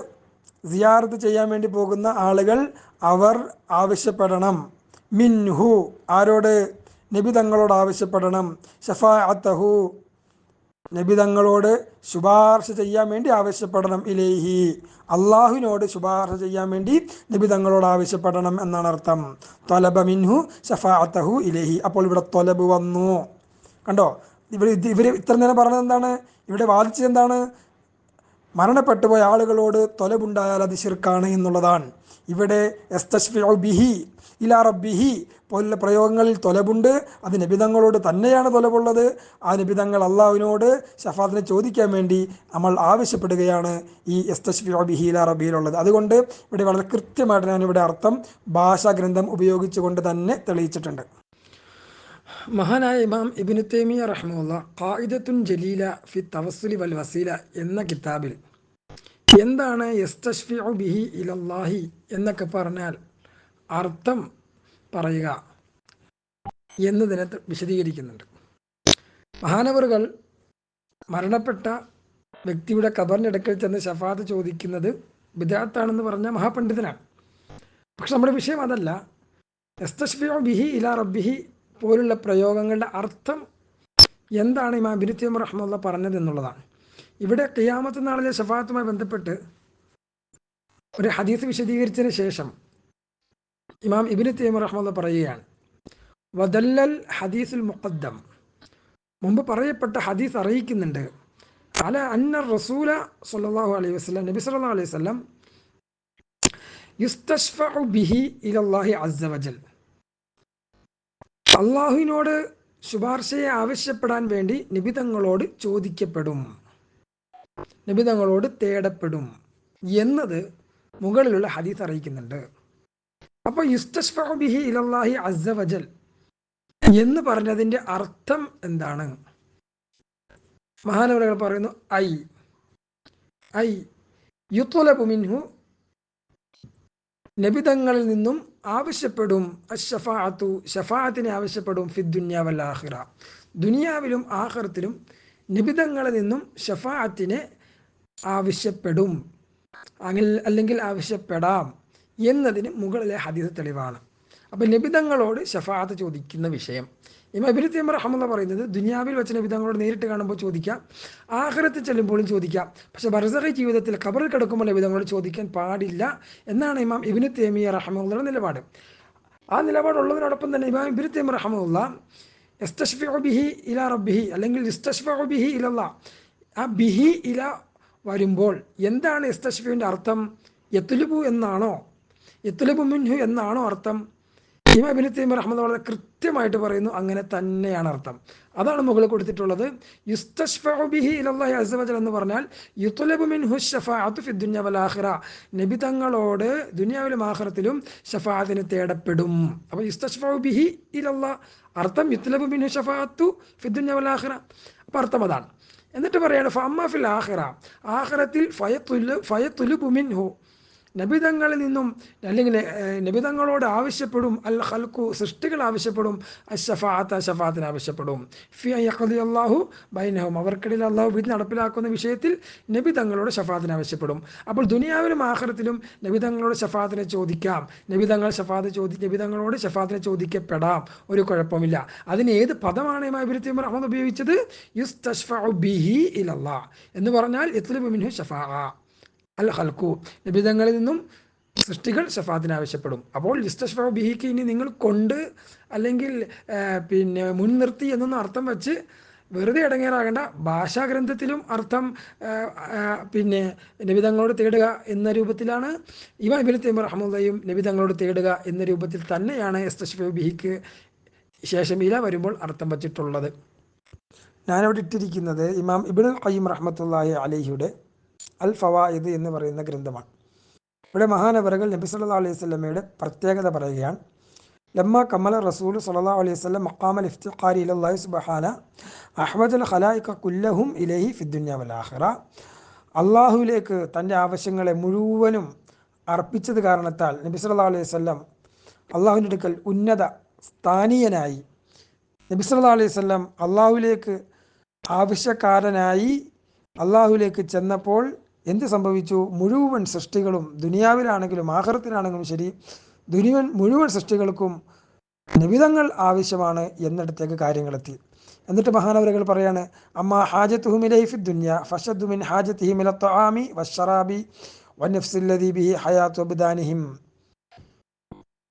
സിയാറത്ത് ചെയ്യാൻ വേണ്ടി പോകുന്ന ആളുകൾ അവർ ആവശ്യപ്പെടണം. മിൻഹു ആരോട്? നബി തങ്ങളോട് ആവശ്യപ്പെടണം. ഷഫാഅത്തഹു നബി തങ്ങളോട് ശുപാർശ ചെയ്യാൻ വേണ്ടി ആവശ്യപ്പെടണം ഇലേഹി. അള്ളാഹുവിനോട് ശുപാർശ ചെയ്യാൻ വേണ്ടി നബി തങ്ങളോട് ആവശ്യപ്പെടണം എന്നാണ് അർത്ഥം. തൊലബ മിൻഹു ഷഫാഅത്തഹു ഇലേഹി. അപ്പോൾ ഇവിടെ തൊലബ് വന്നു. കണ്ടോ? ഇവർ ഇവർ ഇത്ര നേരം പറഞ്ഞത് എന്താണ്? ഇവിടെ വാദിച്ചത് എന്താണ്? മരണപ്പെട്ടു പോയ ആളുകളോട് തൊലബുണ്ടായാൽ അത് ശിർക്കാണ് എന്നുള്ളതാണ്. ഇവിടെ ബിഹി ഇലാ റബ്ബിഹി പോലുള്ള പ്രയോഗങ്ങളിൽ തൊലബുണ്ട് അത് നിബിതങ്ങളോട് തന്നെയാണ് തൊലബുള്ളത് ആ നിബിതങ്ങൾ അള്ളാഹുവിനോട് ഷഫാത്തിനെ ചോദിക്കാൻ വേണ്ടി നമ്മൾ ആവശ്യപ്പെടുകയാണ് ഈ എസ് ബിഹി ഇലാ റബിയിലുള്ളത് അതുകൊണ്ട് ഇവിടെ വളരെ കൃത്യമായിട്ട് ഞാൻ ഇവിടെ അർത്ഥം ഭാഷാഗ്രന്ഥം ഉപയോഗിച്ചുകൊണ്ട് തന്നെ തെളിയിച്ചിട്ടുണ്ട്. മഹാനായ ഇമാം ഇബിനു തേമിയ റഹ്മുള്ള ഖായിദത്തുൻ ജലീല ഫി തവസ്സുലി വൽ വസീല എന്ന കിതാബിൽ എന്താണ് യസ്തഷ്ഫിഉ ബിഹി ഇലല്ലാഹി എന്നൊക്കെ പറഞ്ഞാൽ അർത്ഥം പറയുക എന്നതിനെ വിശദീകരിക്കുന്നുണ്ട്. മഹാനവറുകൾ മരണപ്പെട്ട വ്യക്തിയുടെ കബറിനടുക്കൽ ചെന്ന് ഷഫാത്ത് ചോദിക്കുന്നത് ബിദാത്താണെന്ന് പറഞ്ഞ മഹാപണ്ഡിതനാണ്. പക്ഷെ നമ്മുടെ വിഷയം അതല്ല. എസ്തഷ്ഫിഉ ബിഹി ഇലാ റബ്ബിഹി പോലുള്ള പ്രയോഗങ്ങളുടെ അർത്ഥം എന്താണ് ഇമാം ബിരുത്തിയം റഹ്മുള്ള പറഞ്ഞത് എന്നുള്ളതാണ്. ഇവിടെ ഖിയാമത്ത് നാളിലെ ഷഫാത്തുമായി ബന്ധപ്പെട്ട് ഒരു ഹദീസ് വിശദീകരിച്ചതിന് ശേഷം ഇമാം ഇബിന് തൈമ റഹ്മുള്ള പറയുകയാണ് വദല്ലൽ ഹദീസുൽ മുഖദ്ദം. മുമ്പ് പറയപ്പെട്ട ഹദീസ് അറിയിക്കുന്നുണ്ട് അല അന്ന റസൂല സല്ലാഹു അലൈഹി വസ്ലം നബി സല്ലാ അലൈഹി വസ്ലം യുസ്തഷ്ഫു ബിഹി ഇലല്ലാഹി അസ്സ വജൽ. അള്ളാഹുവിനോട് ശുപാർശയെ ആവശ്യപ്പെടാൻ വേണ്ടി നിബിതങ്ങളോട് ചോദിക്കപ്പെടും. നിബിതങ്ങളോട് തേടപ്പെടും എന്നത് മുകളിലുള്ള ഹദീസ് അറിയിക്കുന്നുണ്ട്. അപ്പോൾ യുസ്തഷ്ഫഉ ബിഹി ഇലല്ലാഹി അസ്സ വജൽ എന്ന് പറഞ്ഞതിന്റെ അർത്ഥം എന്താണ്? മഹാനവരകൾ പറയുന്നു ഐ ഐ യുത്തുലബു മിൻഹു നബിതങ്ങളിൽ നിന്നും ആവശ്യപ്പെടും അഷഫാത്തു ഷഫാത്തിനെ ആവശ്യപ്പെടും ഫി ആഖിറ. ദുനിയാവിലും ആഹ്റത്തിലും നിബിതങ്ങളിൽ നിന്നും ഷഫാത്തിനെ ആവശ്യപ്പെടും. അല്ലെങ്കിൽ ആവശ്യപ്പെടാം എന്നതിന് മുകളിലെ ഹദീസ് തെളിവാണ്. അപ്പം ലഭിതങ്ങളോട് ഷഫാത്ത് ചോദിക്കുന്ന വിഷയം. ഇമാം ഇബ്നു തൈമിയ എന്ന് പറയുന്നത് ദുനിയാവിൽ വെച്ച് നബിതങ്ങളോട് നേരിട്ട് കാണുമ്പോൾ ചോദിക്കാം ആഖിറത്തിൽ ചെല്ലുമ്പോഴും ചോദിക്കാം. പക്ഷെ ബർസഹി ജീവിതത്തിൽ കബറിൽ കിടക്കുമ്പോൾ നബിതങ്ങളോട് ചോദിക്കാൻ പാടില്ല എന്നാണ് ഇമാം ഇബ്നു തേമിയ റഹ്മുള്ളയുടെ നിലപാട്. ആ നിലപാടുള്ളതിനോടൊപ്പം തന്നെ ഇമാം ഇബ്നു തൈമിയ റഹ്മുള്ള എസ്തഷ്ഫിഹി ഇല റബ്ബിഹി അല്ലെങ്കിൽ ഇസ്തഷ്ഫിഹി ഇലല്ല ആ ബിഹി ഇല വരുമ്പോൾ എന്താണ് എസ്തഷ്ഫിന്റെ അർത്ഥം? യത്തുലുബു എന്നാണോ? യത്തുലുബു മിൻഹു എന്നാണോ അർത്ഥം? ഇമാം ഇബ്നു തൈമിയ റഹ്മദ് വളരെ കൃത്യമായിട്ട് പറയുന്നു. അങ്ങനെ തന്നെയാണ് അർത്ഥം. അതാണ് മുകളിൽ കൊടുത്തിട്ടുള്ളത്. അസ്സ എന്ന് പറഞ്ഞാൽ യുത്ലബു മിൻഹു ഷഫാഅത്തു ഫി വൽ ആഖിറ. നബി തങ്ങളോട് ദുനിയാവിലും ആഖിറത്തിലും ഷഫാഅത്തിന് തേടപ്പെടും. അപ്പോൾ യുസ്തഷ്ഫഉ ബിഹി അർത്ഥം യുത്ലബു മിൻഹു ഷഫാഅത്തു ഫി വൽ ആഖിറ. അപ്പോൾ അർത്ഥം അതാണ്. എന്നിട്ട് പറയാണ് ഫമ്മ ഫിൽ ആഖിറ. ആഖിറത്തിൽ ഫയത്തുലു ഫയത്തുലുബു മിൻഹു. നബിതങ്ങളിൽ നിന്നും അല്ലെങ്കിൽ നബിതങ്ങളോട് ആവശ്യപ്പെടും അൽ ഹൽക്കു സൃഷ്ടികൾ ആവശ്യപ്പെടും അഷഫാത്ത ഷഫാത്തിന് ആവശ്യപ്പെടും. ഫി യഖദി അള്ളാഹു ബൈനഹും. അവർക്കിടയിൽ അള്ളാഹു വിധി നടപ്പിലാക്കുന്ന വിഷയത്തിൽ നബി തങ്ങളോട് ഷഫാത്തിന് ആവശ്യപ്പെടും. അപ്പോൾ ദുനിയാവിലും ആഖിറത്തിലും നബി തങ്ങളോട് ഷഫാത്തിനെ ചോദിക്കാം. നബി തങ്ങൾ ഷഫാത്ത് ചോദി നബി തങ്ങളോട് ഷഫാത്തിനെ ചോദിക്കപ്പെടാം. ഒരു കുഴപ്പമില്ല. അതിന് ഏത് പദമാണ് ഇമാബിരുത്തി അഹമ്മദ് ഉപയോഗിച്ചത്? യുസ്തഷ്ഫഉ ബിഹി ഇലല്ലാ എന്ന് പറഞ്ഞാൽ എത്ര മിൻഹു ഷഫാ അൽ ഹൽക്കു നിബിതങ്ങളിൽ നിന്നും സൃഷ്ടികൾ ഷഫാത്തിന് ആവശ്യപ്പെടും. അപ്പോൾ ലിസ്റ്റഷ്ഫ ബിഹിക്ക് ഇനി നിങ്ങൾ കൊണ്ട് അല്ലെങ്കിൽ പിന്നെ മുൻനിർത്തി എന്നൊന്നും അർത്ഥം വെച്ച് വെറുതെ ഇടങ്ങേറാകേണ്ട ഭാഷാഗ്രന്ഥത്തിലും അർത്ഥം പിന്നെ നബിതങ്ങളോട് തേടുക എന്ന രൂപത്തിലാണ് ഇമാം ഇബിൻ തൈമ അഹമ്മദയും നബിതങ്ങളോട് തേടുക എന്ന രൂപത്തിൽ തന്നെയാണ് എസ്തഷ്ഫ ബിഹിക്ക് ശേഷം ഇല വരുമ്പോൾ അർത്ഥം വച്ചിട്ടുള്ളത്. ഞാനവിടെ ഇട്ടിരിക്കുന്നത് ഇമാം ഇബിൻ ഖയ്യം റഹ്മത്തുള്ളാഹി അലഹിയുടെ അൽ ഫവായിദ് എന്ന് പറയുന്ന ഗ്രന്ഥമാണ്. ഇവിടെ മഹാനവറുകൾ നബി സല്ലാ അലൈഹി സ്വലമയുടെ പ്രത്യേകത പറയുകയാണ്. ലമ്മ കമല റസൂൽ സല്ലാ അലൈഹി വസല്ലം മക്കാമൽ ഇഫ്തിഖാരി ഇലല്ലാഹി അഹമ്മദ് അഹ്മദുൽ ഖലായിക്ക കുല്ലഹും ഇലഹി ഫിദ്ദുനിയ ആഖിറ. അള്ളാഹുവിലേക്ക് തന്റെ ആവശ്യങ്ങളെ മുഴുവനും അർപ്പിച്ചത് കാരണത്താൽ നബി സല്ലാ അലൈഹി വസല്ലം അള്ളാഹുവിന്റെ അടുക്കൽ ഉന്നത സ്ഥാനീയനായി. നബി സല്ലാ അലൈഹി വസല്ലം അള്ളാഹുവിലേക്ക് ആവശ്യക്കാരനായി അള്ളാഹുലേക്ക് ചെന്നപ്പോൾ എന്ത് സംഭവിച്ചു? മുഴുവൻ സൃഷ്ടികളും ദുനിയാവിലാണെങ്കിലും ആഹ്റത്തിലാണെങ്കിലും ശരി ദുനിയൻ മുഴുവൻ സൃഷ്ടികൾക്കും നിബിതങ്ങൾ ആവശ്യമാണ് എന്നിടത്തേക്ക് കാര്യങ്ങളെത്തി. എന്നിട്ട് മഹാനവരകൾ പറയാണ് അമ്മ ഹാജത്തുഹുമിലൈഫി ദുന്യ ഫഷദ്ദുമിൻ ഹാജത്തിഹിമില ത്വാമി വഷറാബി വനഫ്സില്ലദീ ബിഹി ഹയാത്തു അബ്ദാനിഹിം.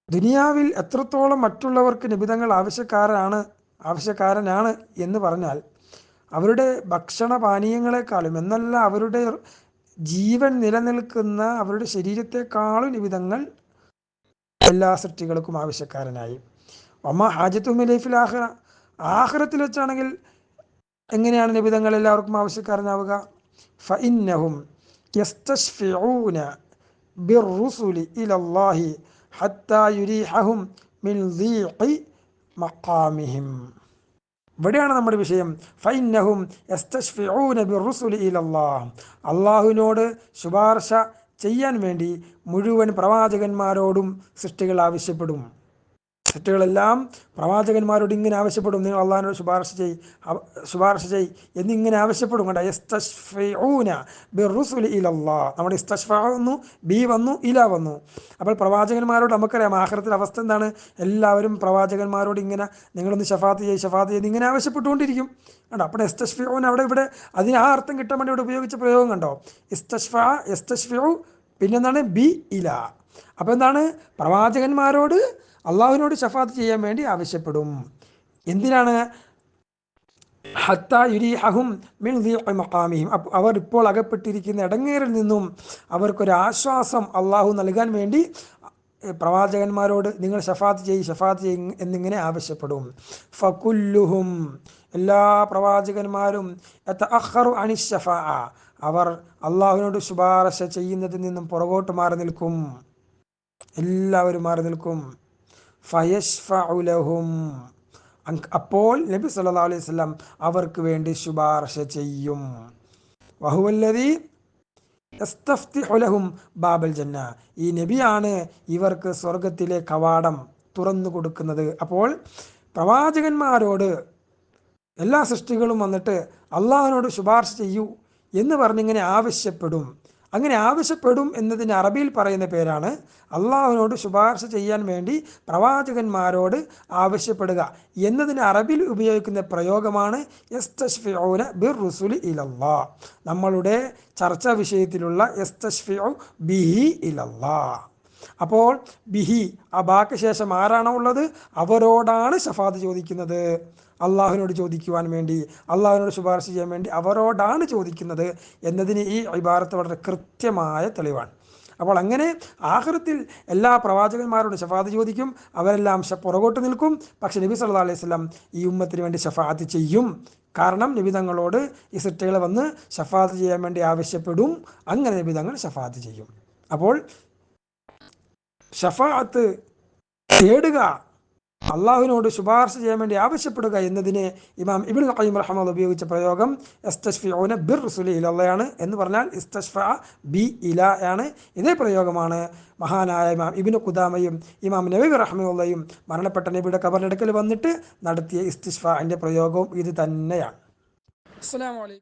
ദുനിയാവിൽ എത്രത്തോളം മറ്റുള്ളവർക്ക് നിബിതങ്ങൾ ആവശ്യക്കാരാണ് ആവശ്യക്കാരനാണ് എന്ന് പറഞ്ഞാൽ അവരുടെ ഭക്ഷണ പാനീയങ്ങളെക്കാളും എന്നല്ല അവരുടെ ജീവൻ നിലനിൽക്കുന്ന അവരുടെ ശരീരത്തെക്കാളും നിബിതങ്ങൾ എല്ലാ സൃഷ്ടികൾക്കും ആവശ്യക്കാരനായി. അമ്മ ഹാജത്തും ലൈഫിൽ ആഹ്റ ആഹ്റത്തിൽ വെച്ചാണെങ്കിൽ എങ്ങനെയാണ് നിബിതങ്ങൾ എല്ലാവർക്കും ആവശ്യക്കാരനാവുക? ഫഇന്നഹും യസ്തശ്ഫിഊന ഇലല്ലാഹി ഹത്താ യുരീഹഹും മിൻ ദീഖി മഖാമിഹിം. ഇവിടെയാണ് നമ്മുടെ വിഷയം. ഫൈനഹും അള്ളാഹുവിനോട് ശുപാർശ ചെയ്യാൻ വേണ്ടി മുഴുവൻ പ്രവാചകന്മാരോടും സൃഷ്ടികൾ ആവശ്യപ്പെടും. സൃഷ്ടികളെല്ലാം പ്രവാചകന്മാരോട് ഇങ്ങനെ ആവശ്യപ്പെടും. നിങ്ങൾ അള്ളാഹിനോട് ശുപാർശ ചെയ് ശുപാർശ ചെയ് എന്നിങ്ങനെ ആവശ്യപ്പെടും കണ്ട? നമ്മുടെ വന്നു ബി വന്നു ഇല വന്നു. അപ്പോൾ പ്രവാചകന്മാരോട് നമുക്കറിയാം ആഹ്റത്തിന്റെ അവസ്ഥ എന്താണ്? എല്ലാവരും പ്രവാചകന്മാരോട് ഇങ്ങനെ നിങ്ങളൊന്ന് ഷഫാത്ത് ചെയ്യ് ഷഫാത്ത് ചെയ്ത് ഇങ്ങനെ ആവശ്യപ്പെട്ടുകൊണ്ടിരിക്കും. കണ്ടോ? അപ്പോൾ എസ്തഷ്ഫിയോൻ അവിടെ ഇവിടെ അതിന് ആ അർത്ഥം കിട്ടാൻ വേണ്ടി ഇവിടെ ഉപയോഗിച്ച പ്രയോഗം കണ്ടോ? ഇസ്തഷ്ഫ എസ്തഷ്ഫിയോ പിന്നെന്താണ്? ബി ഇല. അപ്പോൾ എന്താണ്? പ്രവാചകന്മാരോട് അള്ളാഹുവിനോട് ഷഫാത്ത് ചെയ്യാൻ വേണ്ടി ആവശ്യപ്പെടും. എന്തിനാണ്? ഹത്ത മിൻ മക്കാമിഹിം അവർ ഇപ്പോൾ അകപ്പെട്ടിരിക്കുന്ന ഇടങ്ങേറിൽ നിന്നും അവർക്കൊരു ആശ്വാസം അള്ളാഹു നൽകാൻ വേണ്ടി പ്രവാചകന്മാരോട് നിങ്ങൾ ഷഫാത്ത് ചെയ് ഷഫാത്ത് ചെയ്യും എന്നിങ്ങനെ ആവശ്യപ്പെടും. ഫകുല്ലുഹും എല്ലാ പ്രവാചകന്മാരും അഹ്റു അനി ഷഫാ അവർ അള്ളാഹുവിനോട് ശുപാർശ ചെയ്യുന്നതിൽ നിന്നും പുറകോട്ട് മാറി നിൽക്കും. എല്ലാവരും മാറി നിൽക്കും. ഫയഷ്ഫഉലഹും അപ്പോൾ നബി സല്ലാ അലൈഹി സ്വലം അവർക്ക് വേണ്ടി ശുപാർശ ചെയ്യും. വഹുവല്ലതി ബാബൽ ജന്ന. ഈ നബിയാണ് ഇവർക്ക് സ്വർഗത്തിലെ കവാടം തുറന്നു കൊടുക്കുന്നത്. അപ്പോൾ പ്രവാചകന്മാരോട് എല്ലാ സൃഷ്ടികളും വന്നിട്ട് അള്ളാഹിനോട് ശുപാർശ ചെയ്യൂ എന്ന് പറഞ്ഞിങ്ങനെ ആവശ്യപ്പെടും. അങ്ങനെ ആവശ്യപ്പെടും എന്നതിന് അറബിയിൽ പറയുന്ന പേരാണ്. അള്ളാഹുവിനോട് ശുപാർശ ചെയ്യാൻ വേണ്ടി പ്രവാചകന്മാരോട് ആവശ്യപ്പെടുക എന്നതിന് അറബിയിൽ ഉപയോഗിക്കുന്ന പ്രയോഗമാണ് എസ്തഷ്ഫിഊന ബിർ റുസുലി ഇലല്ലാ. നമ്മളുടെ ചർച്ചാ വിഷയത്തിലുള്ള എസ്തഷ്ഫിഉ ബിഹി ഇലല്ലാ. അപ്പോൾ ബിഹി ആ ബാക്ക് ശേഷം ആരാണോ ഉള്ളത്? അവരോടാണ് ഷഫാത്ത് ചോദിക്കുന്നത്. അള്ളാഹുവിനോട് ചോദിക്കുവാൻ വേണ്ടി അള്ളാഹുവിനോട് ശുപാർശ ചെയ്യാൻ വേണ്ടി അവരോടാണ് ചോദിക്കുന്നത് എന്നതിന് ഈ ഇബാറത്ത് വളരെ കൃത്യമായ തെളിവാണ്. അപ്പോൾ അങ്ങനെ ആഹൃത്തിൽ എല്ലാ പ്രവാചകന്മാരോട് ഷഫാത്ത് ചോദിക്കും അവരെല്ലാം പുറകോട്ട് നിൽക്കും. പക്ഷെ നബി സല്ലാ അലൈഹി സ്വലം ഈ ഉമ്മത്തിന് വേണ്ടി ഷഫാത്ത് ചെയ്യും. കാരണം നിബിതങ്ങളോട് ഈ സിറ്റകൾ വന്ന് ഷഫാത്ത് ചെയ്യാൻ വേണ്ടി ആവശ്യപ്പെടും. അങ്ങനെ നിബിതങ്ങൾ ഷഫാത്ത് ചെയ്യും. അപ്പോൾ ഷഫാത്ത് തേടുക അള്ളാഹുവിനോട് ശുപാർശ ചെയ്യാൻ വേണ്ടി ആവശ്യപ്പെടുക എന്നതിനെ ഇമാം ഇബിൻ ഖയ്യിം റഹ്മദ് ഉപയോഗിച്ച പ്രയോഗം എസ്തഷ്ഫിഒന ബിർ റുസുലി ഇലയാണ് എന്ന് പറഞ്ഞാൽ ഇസ്തഷ്ഫ ബി ഇല ആണ്. ഇതേ പ്രയോഗമാണ് മഹാനായ ഇമാം ഇബിന് ഖുദാമയും ഇമാം നബി റഹ്മുള്ളയും മരണപ്പെട്ട നബിയുടെ കബറിനടുക്കൽ വന്നിട്ട് നടത്തിയ ഇസ്തിഷ്ഫ പ്രയോഗവും ഇത് തന്നെയാണ്. അസ്സാം വലൈക്കും